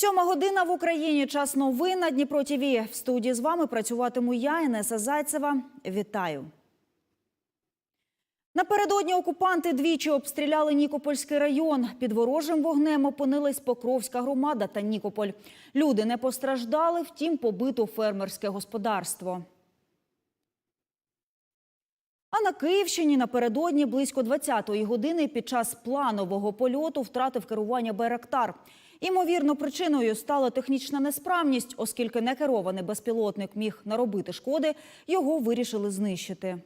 Сьома година в Україні. Час новин на Дніпро ТІВІ. В студії з вами працюватиму я, Інеса Зайцева. Вітаю. Напередодні окупанти двічі обстріляли Нікопольський район. Під ворожим вогнем опинилась Покровська громада та Нікополь. Люди не постраждали, втім побито фермерське господарство. А на Київщині напередодні близько 20-ї години під час планового польоту втратив керування Байрактар. Імовірно, причиною стала технічна несправність, оскільки некерований безпілотник міг наробити шкоди, його вирішили знищити.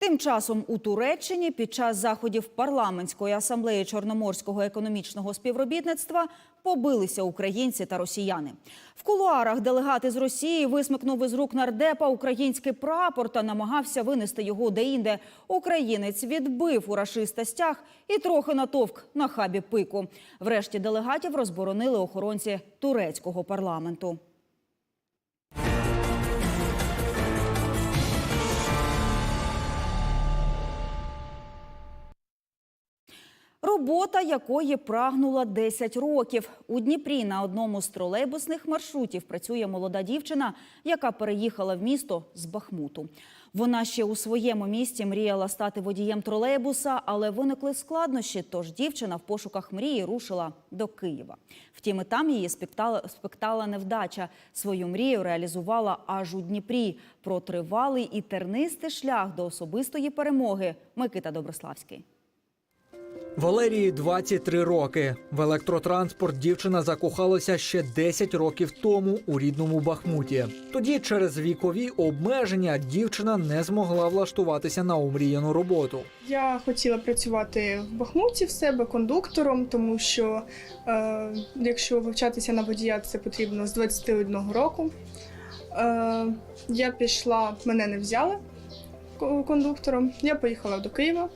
Тим часом у Туреччині під час заходів парламентської асамблеї Чорноморського економічного співробітництва побилися українці та росіяни. В кулуарах делегати з Росії висмикнув із рук нардепа український прапор та намагався винести його деінде. Українець відбив у рашиста стяг і трохи натовк на хабі пику. Врешті делегатів розборонили охоронці турецького парламенту. Робота якої прагнула 10 років. У Дніпрі на одному з тролейбусних маршрутів працює молода дівчина, яка переїхала в місто з Бахмуту. Вона ще у своєму місті мріяла стати водієм тролейбуса, але виникли складнощі. Тож дівчина в пошуках мрії рушила до Києва. Втім, і там її спектала, спектала невдача. Свою мрію реалізувала аж у Дніпрі. Про тривалий і тернистий шлях до особистої перемоги. Микита Доброславський. Валерії 23 роки. В електротранспорт дівчина закохалася ще 10 років тому у рідному Бахмуті. Тоді, через вікові обмеження, дівчина не змогла влаштуватися на омріяну роботу. Я хотіла працювати в Бахмуті в себе кондуктором, тому що е, якщо вивчатися на водія, це потрібно з 21 року. Е, я пішла, мене не взяли ко- кондуктором. Я поїхала до Києва.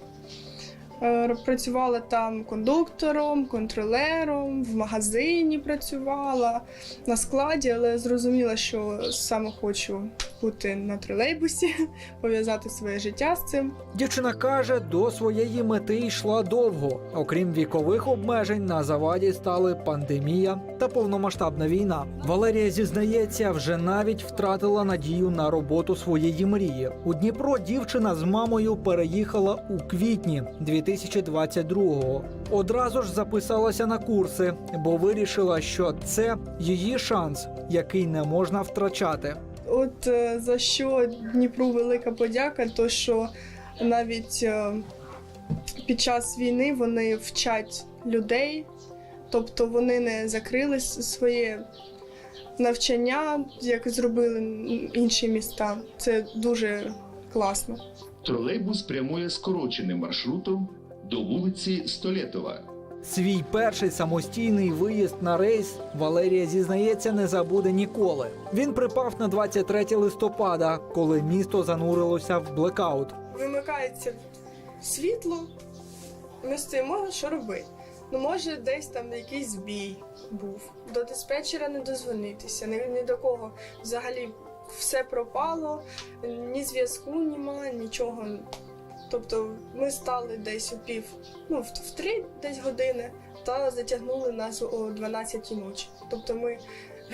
Е, Працювала там кондуктором, контролером, в магазині працювала на складі, але зрозуміла, що саме хочу бути на тролейбусі, пов'язати своє життя з цим. Дівчина каже, до своєї мети йшла довго. Окрім вікових обмежень, на заваді стали пандемія та повномасштабна війна. Валерія зізнається, вже навіть втратила надію на роботу своєї мрії. У Дніпро дівчина з мамою переїхала у квітні 2022-го. Одразу ж записалася на курси, бо вирішила, що це її шанс, який не можна втрачати. От е, за що Дніпру велика подяка, то що навіть е, під час війни вони вчать людей, тобто вони не закрили своє навчання, як зробили інші міста. Це дуже класно. Тролейбус прямує скороченим маршрутом до вулиці Столєтова. Свій перший самостійний виїзд на рейс Валерія зізнається не забуде ніколи. Він припав на 23 листопада, коли місто занурилося в блекаут. Вимикається світло, ми стоїмо, що робити? Ну, може, десь там якийсь збій був. До диспетчера не дозвонитися, ні, ні до кого. Взагалі все пропало, ні зв'язку нема, нічого. Тобто ми стали десь у пів, ну, в, три десь години, та затягнули нас о 12 ночі. Тобто ми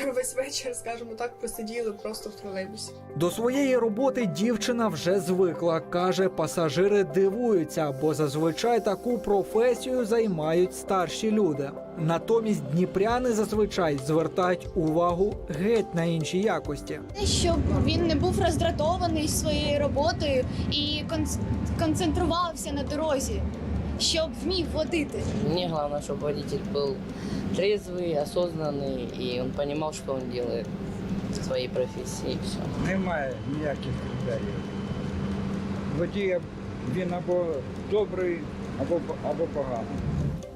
весь вечір, скажімо так, просиділи просто в тролейбусі. До своєї роботи дівчина вже звикла. каже, пасажири дивуються, бо зазвичай таку професію займають старші люди. Натомість дніпряни зазвичай звертають увагу геть на інші якості. щоб він не був роздратований своєю роботою і кон- концентрувався на дорозі, щоб вмів водити. Мне главное, чтобы водитель был трезвый, осознанный, и он понимал, что он делает в своей профессии, и все. Немає ніяких критеріїв. Водій він або добрий, або, або поганий.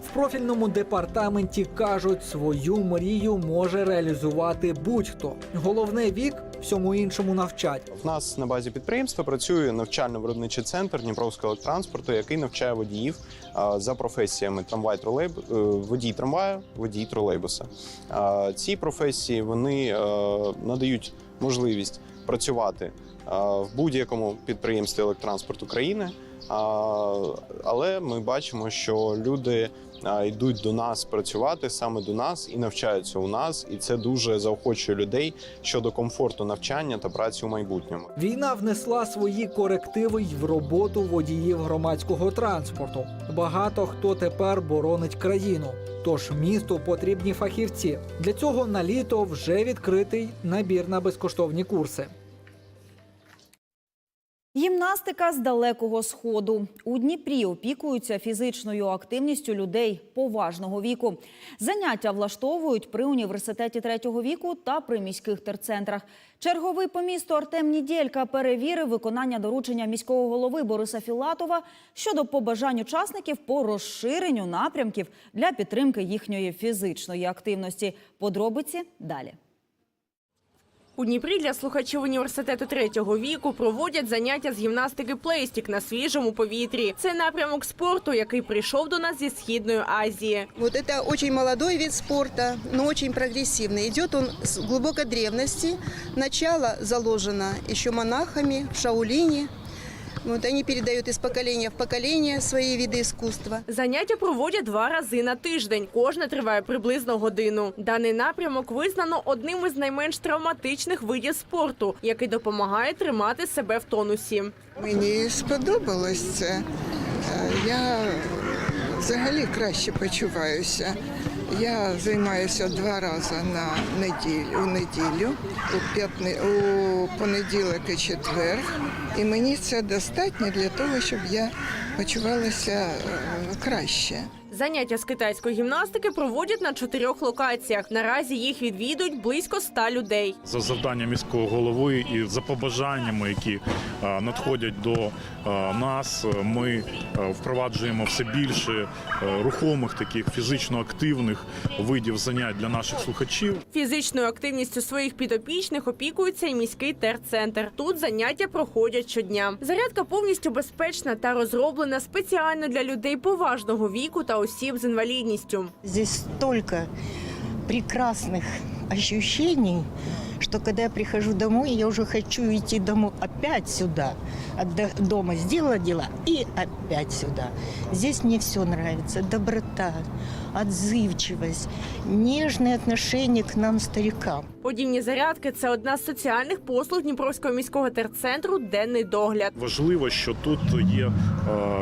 В профільному департаменті кажуть, свою мрію може реалізувати будь-хто. Головне вік всьому іншому навчать. В нас на базі підприємства працює навчально-виробничий центр Дніпровського електранспорту, який навчає водіїв за професіями трамвай тролейб... е, водій трамваю, водій тролейбуса. Ці професії вони е, надають можливість працювати в будь-якому підприємстві електранспорту країни Але ми бачимо, що люди йдуть до нас працювати саме до нас і навчаються у нас, і це дуже заохочує людей щодо комфорту навчання та праці у майбутньому. Війна внесла свої корективи й в роботу водіїв громадського транспорту. Багато хто тепер боронить країну. Тож місту потрібні фахівці. Для цього на літо вже відкритий набір на безкоштовні курси. Гімнастика з далекого сходу у Дніпрі опікуються фізичною активністю людей поважного віку. Заняття влаштовують при університеті третього віку та при міських терцентрах. Черговий по місту Артем Нідєлька перевірив виконання доручення міського голови Бориса Філатова щодо побажань учасників по розширенню напрямків для підтримки їхньої фізичної активності. Подробиці далі. У Дніпрі для слухачів університету третього віку проводять заняття з гімнастики плейстік на свіжому повітрі. Це напрямок спорту, який прийшов до нас зі східної Азії. Вот это очень молодой вид спорта, но очень прогрессивный. Идет он с глубокой древности. Начало заложено еще монахами в Шаулине. Вот они передают из поколения в поколение свои виды искусства. Заняття проводять два рази на тиждень. Кожне триває приблизно годину. Даний напрямок визнано одним із найменш травматичних видів спорту, який допомагає тримати себе в тонусі. Мені сподобалось це. Е, Я взагалі краще почуваюся. Я займаюся два рази на неділю, у неділю, у, п'ятни, у понеділок і четвер. І мені це достатньо для того, щоб я почувалася е, краще. Заняття з китайської гімнастики проводять на чотирьох локаціях. Наразі їх відвідують близько ста людей. за завданням міського голови і за побажаннями, які е, надходять до е, нас, е, ми впроваджуємо все більше рухомих таких фізично активних видів занять для наших слухачів. Фізичною активністю своїх підопічних опікується і міський терцентр. Тут заняття проходять щодня. Зарядка повністю безпечна та розроблена спеціально для людей поважного віку та осіб з інвалідністю. Здесь столько прекрасных ощущений, что когда я прихожу домой, я уже хочу идти домой опять сюда. От до- дома сделала дела и опять сюда. Здесь мне все нравится. Доброта, отзывчивость, нежное отношение к нам, старикам. Подібні зарядки це одна з соціальних послуг Дніпровського міського терцентру Денний догляд. Важливо, що тут є е,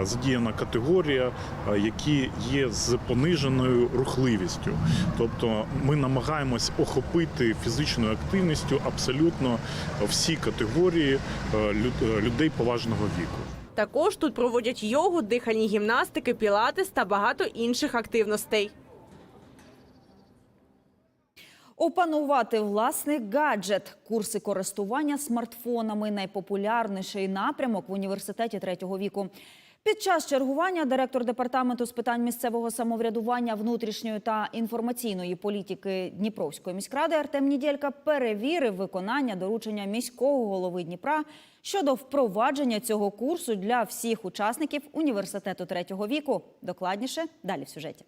задіяна категорія, е, які є з пониженою рухливістю. Тобто ми намагаємось охопити фізичною активністю абсолютно всі категорії люд- е, людей поважного віку. Також тут проводять йогу, дихальні гімнастики, пілатес та багато інших активностей. Опанувати власний гаджет. Курси користування смартфонами найпопулярніший напрямок в університеті третього віку. Під час чергування директор департаменту з питань місцевого самоврядування, внутрішньої та інформаційної політики Дніпровської міськради Артем Нідєлька перевірив виконання доручення міського голови Дніпра щодо впровадження цього курсу для всіх учасників університету третього віку. Докладніше далі в сюжеті.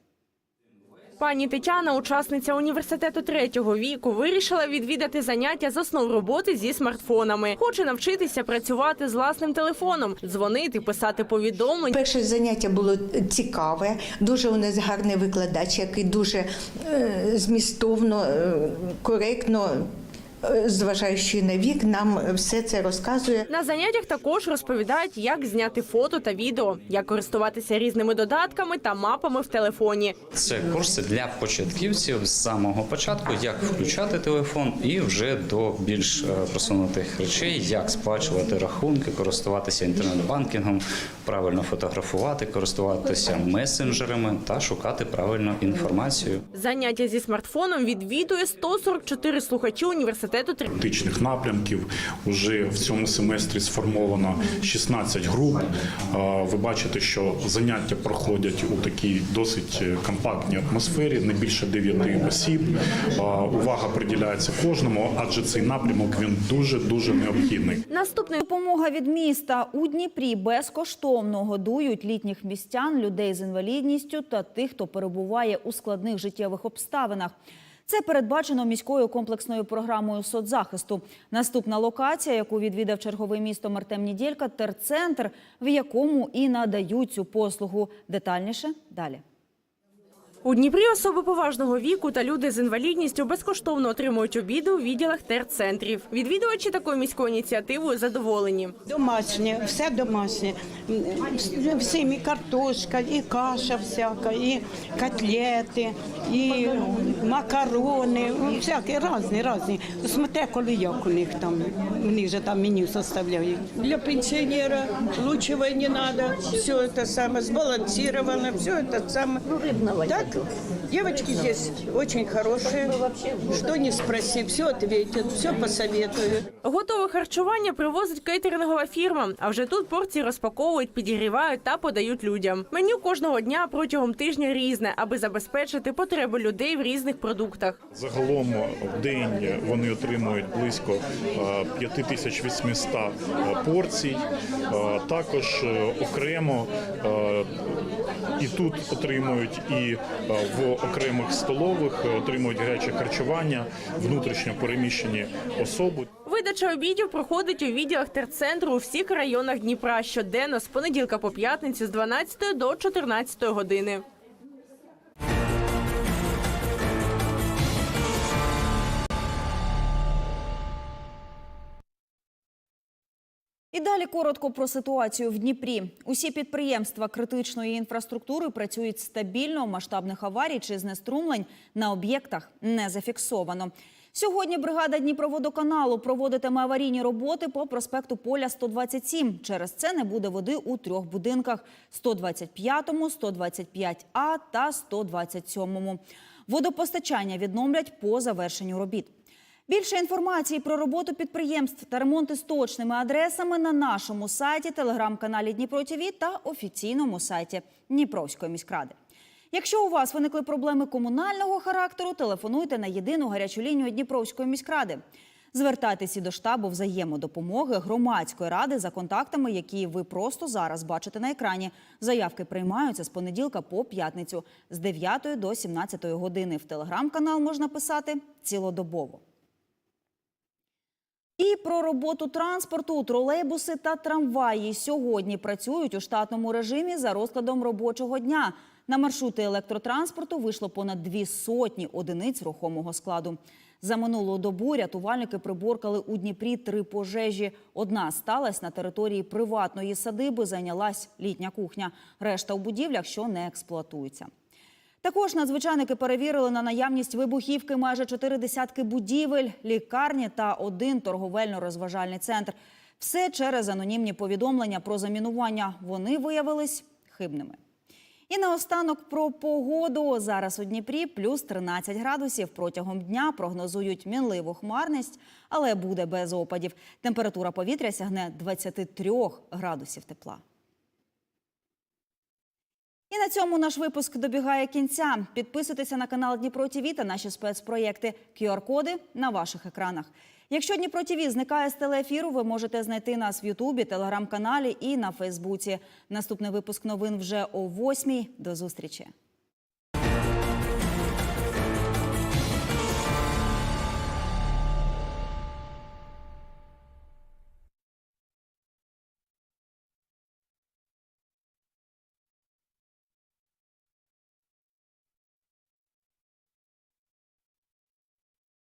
Пані Тетяна, учасниця університету третього віку, вирішила відвідати заняття з основ роботи зі смартфонами. Хоче навчитися працювати з власним телефоном, дзвонити, писати повідомлення. Перше заняття було цікаве. Дуже у нас гарний викладач, який дуже е, змістовно, е, коректно, зважаючи на вік, нам все це розказує. На заняттях також розповідають, як зняти фото та відео, як користуватися різними додатками та мапами в телефоні. Це курси для початківців з самого початку, як включати телефон, і вже до більш е, просунутих речей, як сплачувати рахунки, користуватися інтернет-банкінгом, правильно фотографувати, користуватися месенджерами та шукати правильну інформацію. Заняття зі смартфоном відвідує 144 слухачі університету. Три- тематичних напрямків. Уже в цьому семестрі сформовано 16 груп. Ви бачите, що заняття проходять у такій досить компактній атмосфері, не більше 9 осіб. Увага приділяється кожному, адже цей напрямок він дуже дуже необхідний. Наступна допомога від міста у Дніпрі безкоштовно годують літніх містян, людей з інвалідністю та тих, хто перебуває у складних життєвих обставинах. Це передбачено міською комплексною програмою соцзахисту. Наступна локація, яку відвідав черговий місто Мартем Нідєлька, терцентр, в якому і надають цю послугу. Детальніше далі. У Дніпрі особи поважного віку та люди з інвалідністю безкоштовно отримують обіди у відділах терцентрів. Відвідувачі такою міською ініціативою задоволені. Домашнє, все домашнє. Всім і картошка, і каша всяка, і котлети, і макарони, ну, всякі різні, різні. Смотря коли як у них там, у них же там меню составляють. Для пенсионера лучшего не надо. Все это самое сбалансировано, все это самое. Так, девочки здесь очень хорошие. Что не спроси, все ответят, все посоветуют. Готове харчування привозить кейтерингова фірма. А вже тут порції розпаковують, підігрівають та подають людям. Меню кожного дня протягом тижня різне, аби забезпечити потреби людей в різних продуктах. Загалом в день вони отримують близько е, 5800 е, порцій. Е, Також е, окремо е, і тут отримують, і е, в окремих столових е, отримують гаряче харчування, внутрішньо переміщені особи. Видача обідів проходить у відділах терцентру у всіх районах Дніпра щоденно з понеділка по п'ятницю з 12 до 14 години. Далі коротко про ситуацію в Дніпрі. Усі підприємства критичної інфраструктури працюють стабільно. Масштабних аварій чи знеструмлень на об'єктах не зафіксовано. Сьогодні бригада Дніпроводоканалу проводитиме аварійні роботи по проспекту Поля 127. Через це не буде води у трьох будинках: 125, 125 А та 127. Водопостачання відновлять по завершенню робіт. Більше інформації про роботу підприємств та ремонти з точними адресами на нашому сайті, телеграм-каналі Дніпро ТІВІ та офіційному сайті Дніпровської міськради. Якщо у вас виникли проблеми комунального характеру, телефонуйте на єдину гарячу лінію Дніпровської міськради. Звертайтеся до штабу взаємодопомоги громадської ради за контактами, які ви просто зараз бачите на екрані. Заявки приймаються з понеділка по п'ятницю з 9 до 17 години. В телеграм-канал можна писати цілодобово. І про роботу транспорту тролейбуси та трамваї сьогодні працюють у штатному режимі за розкладом робочого дня. На маршрути електротранспорту вийшло понад дві сотні одиниць рухомого складу. За минулу добу рятувальники приборкали у Дніпрі три пожежі. Одна сталася на території приватної садиби, зайнялась літня кухня. Решта у будівлях, що не експлуатуються. Також надзвичайники перевірили на наявність вибухівки майже чотири десятки будівель, лікарні та один торговельно-розважальний центр. Все через анонімні повідомлення про замінування. Вони виявились хибними. І наостанок про погоду. Зараз у Дніпрі плюс 13 градусів. Протягом дня прогнозують мінливу хмарність, але буде без опадів. Температура повітря сягне 23 градусів тепла. І на цьому наш випуск добігає кінця. Підписуйтеся на канал Дніпро ТІВІ та наші спецпроєкти QR-коди на ваших екранах. Якщо Дніпро ТІВІ зникає з телеефіру, ви можете знайти нас в Ютубі, телеграм-каналі і на Фейсбуці. Наступний випуск новин вже о 8 До зустрічі.